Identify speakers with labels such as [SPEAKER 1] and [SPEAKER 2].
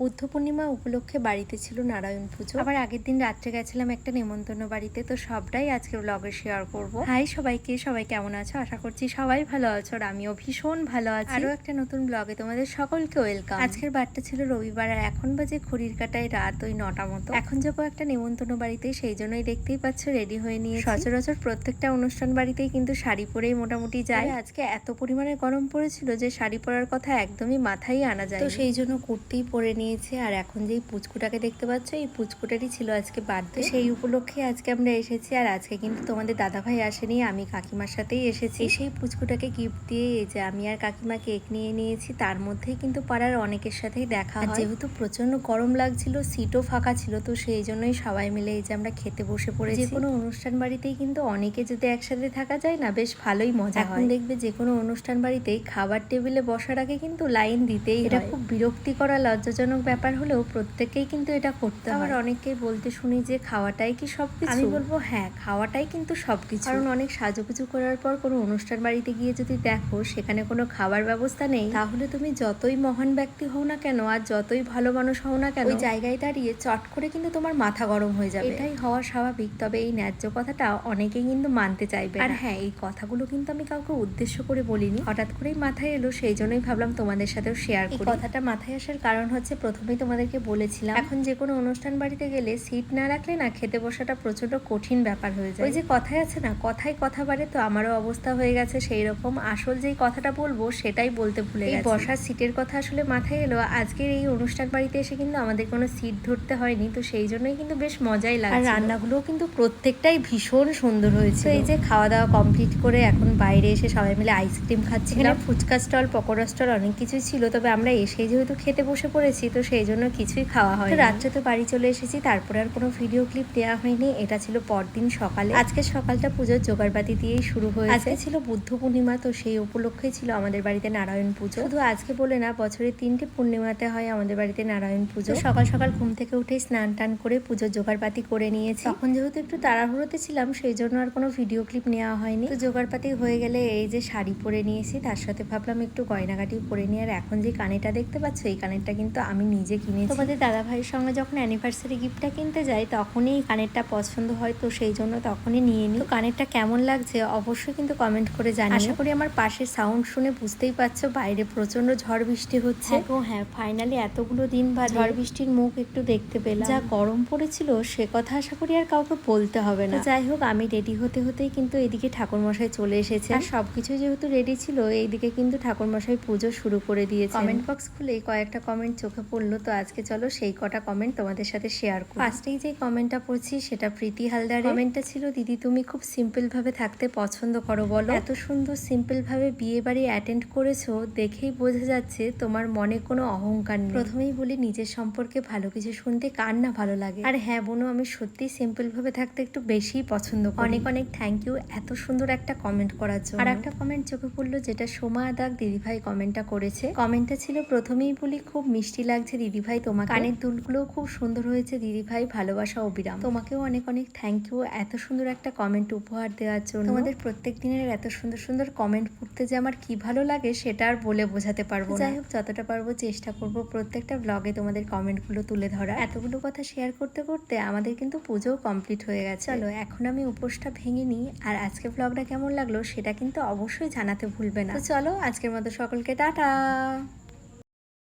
[SPEAKER 1] বুদ্ধ পূর্ণিমা উপলক্ষে বাড়িতে ছিল নারায়ণ পুজো। আবার আগের দিন রাত্রে গেছিলাম একটা নেমন্তন্ন বাড়িতে, তো সবটাই আজকে ব্লগে শেয়ার করব। হাই সবাইকে, সবাই কেমন আছো? আশা করছি সবাই ভালো আছো আর আমিও ভীষণ ভালো আছি। আরও একটা নতুন ব্লগে তোমাদের সকলকে ওয়েলকাম আজকের বারটা ছিল রবিবার আর এখন বাজে ঘড়ির কাটায় রাত ওই নটা মতো। এখন যাব একটা নেমন্তন্ন বাড়িতে, সেই জন্যই দেখতেই পাচ্ছ রেডি হয়ে নিয়ে সচরাচর প্রত্যেকটা অনুষ্ঠান বাড়িতেই কিন্তু শাড়ি পরেই মোটামুটি যায় আজকে এত পরিমাণে গরম পড়েছিল যে শাড়ি পরার কথা একদমই মাথায় আনা যায় তো সেই জন্য কুর্তিই পরে নিয়েছে আর এখন যেই পুচকুটাকে দেখতে পাচ্ছ এই পুচকুটারই ছিল আজকে বার্থডে। সেই উপলক্ষে আজকে আমরা এসেছি আর আজকে কিন্তু তোমাদের দাদাভাই আসেনি আমি কাকিমার সাথেই এসেছি। সেই পুচকুটাকে গিফট দিয়ে এই যে আমি আর কাকিমা কেক নিয়ে নিয়েছি তার মধ্যেই কিন্তু পাড়ার অনেকের সাথেই দেখা হয়। যেহেতু প্রচণ্ড গরম লাগছিল সিটও ফাঁকা ছিল তো সেই জন্যই সবাই মিলে এই যে আমরা খেতে বসে পড়েছি। যে কোনো অনুষ্ঠান বাড়িতেই কিন্তু অনেকে যদি একসাথে থাকা যায় না বেশ ভালোই মজা হয়। দেখবে যে কোনো অনুষ্ঠান বাড়িতেই খাবার টেবিলে বসার আগে কিন্তু লাইন দিতেই এটা খুব বিরক্তিকর আর লজ্জাজনক ব্যাপার হলেও প্রত্যেকেই কিন্তু এটা করতে হয়। আবার অনেককেই বলতে শুনি যে খাওয়াটাই কি সবকিছু? আমি বলব হ্যাঁ খাওয়াটাই কিন্তু সব কিছু কারণ অনেক সাজুগুজু করার পর কোনো অনুষ্ঠান বাড়িতে গিয়ে যদি দেখো সেখানে কোনো খাবার ব্যবস্থা নেই তাহলে তুমি যতই মহান ব্যক্তি হও না কেন আর যতই ভালো মানুষ হও না কেন ওই জায়গায় দাঁড়িয়ে চট করে কিন্তু তোমার মাথা গরম হয়ে যাবে। এটাই হওয়া স্বাভাবিক তবে এই ন্যায্য কথাটা অনেকেই কিন্তু মানতে চাইবে আর হ্যাঁ এই কথাগুলো কিন্তু আমি কাউকে উদ্দেশ্য করে বলিনি। হঠাৎ করেই মাথায় এলো সেই জন্যই ভাবলাম তোমাদের সাথেও শেয়ার করি। কথাটা মাথায় আসার কারণ হচ্ছে প্রথমেই তোমাদেরকে বলেছিলাম এখন যে কোনো অনুষ্ঠান বাড়িতে গেলে সিট না রাখলে না খেতে বসাটা প্রচণ্ড কঠিন ব্যাপার হয়ে যায়। ওই যে কথায় আছে না কথায় কথা বাড়ে তো আমারও অবস্থা হয়ে গেছে সেই রকম আসল যেই কথাটা বলব সেটাই বলতে ভুলে এই বসার সিটের কথা আসলে মাথায় এলো আজকের এই অনুষ্ঠান বাড়িতে এসে কিন্তু আমাদের কোনো সিট ধরতে হয়নি তো সেই জন্যই কিন্তু বেশ মজাই লাগে আর রান্নাগুলোও কিন্তু প্রত্যেকটাই ভীষণ সুন্দর হয়েছে এই যে খাওয়া দাওয়া কমপ্লিট করে এখন বাইরে এসে সবাই মিলে আইসক্রিম খাচ্ছিলাম। ফুচকা স্টল পকোড়া স্টল অনেক কিছুই ছিল তবে আমরা এসে যেহেতু খেতে বসে পড়েছি তো সেই জন্য কিছুই খাওয়া হয় রাত্রে তো বাড়ি চলে এসেছি তারপরে আর কোনো ভিডিও ক্লিপ দেওয়া হয়নি। এটা ছিল পরদিন সকালে। আজকে সকালটা পুজোর জোগাড়বাতি দিয়েই শুরু হয়েছে। আজকে ছিল বুদ্ধ পূর্ণিমা তো সেই উপলক্ষেই ছিল আমাদের বাড়িতে নারায়ণ পুজো। শুধু আজকে বলে না বছরে তিনটে পূর্ণিমাতে হয় আমাদের বাড়িতে নারায়ণ পুজো। সকাল সকাল ঘুম থেকে উঠে স্নান টান করে পুজোর জোগাড়পাতি করে নিয়েছি। তখন যেহেতু একটু তাড়াহুড়োতে ছিলাম সেই জন্য আর কোনো ভিডিও ক্লিপ নেওয়া হয়নি। তো জোগাড়পাতি হয়ে গেলে এই যে শাড়ি পরে নিয়েছি তার সাথে ভাবলাম একটু গয়নাগাটি পরে নিয়ে আর এখন যে কানেরটা দেখতে পাচ্ছ এই কানেরটা কিন্তু আমি নিজে কিনেছি। তোমাদের দাদা ভাইয়ের সঙ্গে যখন অ্যানিভার্সারি গিফটটা কিনতে যাই তখনই এই কানেরটা পছন্দ হয় তো সেই জন্য তখনই নিয়ে নিই। কানেরটা কেমন লাগছে? অবশ্যই কিন্তু কমেন্ট করে জানি আশা করি আমার পাশের সাউন্ড শুনে বুঝতেই পারছ বাইরে প্রচণ্ড ঝড় বৃষ্টি হচ্ছে। ও হ্যাঁ ফাইনালি এতগুলো দিন বা ঝড় বৃষ্টির মুখ একটু দেখতে পেলাম। যা গরম পড়েছিল সে কথা আশা করি আর কাউকে বলতে হবে না। যাই হোক আমি রেডি হতে হতেই কিন্তু এদিকে ঠাকুরমশাই চলে এসেছে। আর সবকিছু যেহেতু রেডি ছিল এইদিকে কিন্তু ঠাকুরমশাই পুজো শুরু করে দিয়েছে কমেন্ট বক্স খুলেই কয়েকটা কমেন্ট চোখে পড়ল তো আজকে চলো সেই কটা কমেন্ট তোমাদের সাথে শেয়ার করি ফার্স্টেই যে কমেন্টটা পড়ছি সেটা প্রীতি হালদার কমেন্টটা ছিল দিদি তুমি খুব সিম্পল ভাবে থাকতে পছন্দ করো বলো। এত সুন্দর সিম্পল ভাবে বিয়ে বাড়ি অ্যাটেন্ড করেছ দেখেই বোঝা যাচ্ছে তোমার মনে কোনো অহংকার নেই। প্রথমেই বলি নিজের সম্পর্কে ভালো কিছু শুনতে কার না ভালো লাগে। আর হ্যাঁ বোনো আমি সত্যি সিম্পল ভাবে থাকতে একটু বেশিই পছন্দ করি। অনেক অনেক থ্যাংক ইউ এত সুন্দর একটা কমেন্ট করার জন্য। আর একটা কমেন্ট চোখে পড়ল যেটা সোমা দাগ দিদিভাই কমেন্টটা করেছে। কমেন্টটা ছিল প্রথমেই বলি খুব মিষ্টি লাগছে দিদিভাই তোমার কানের দুলগুলোও খুব সুন্দর হয়েছে দিদিভাই ভালোবাসা অবিরাম। তোমাকেও অনেক অনেক থ্যাংক ইউ এত সুন্দর একটা কমেন্ট উপহার দেওয়ার জন্য। তোমাদের প্রত্যেক দিনের এত সুন্দর সুন্দর কমেন্ট পড়তে যে আমার কি ভালো লাগে সেটা আর বলে বোঝাতে পারব যাই হোক যতটা পারব চেষ্টা করব প্রত্যেকটা ব্লগে তোমাদের কমেন্টগুলো তুলে ধরা এতগুলো কথা শেয়ার করতে করতে আমাদের কিন্তু পুজোও কমপ্লিট হয়ে গেছে। চলো এখন আমি উপোসটা ভেঙে নিই। আর আজকে ব্লগটা কেমন লাগল সেটা কিন্তু অবশ্যই জানাতে ভুলবে না। তো চলো আজকের মতো সকলকে টাটা!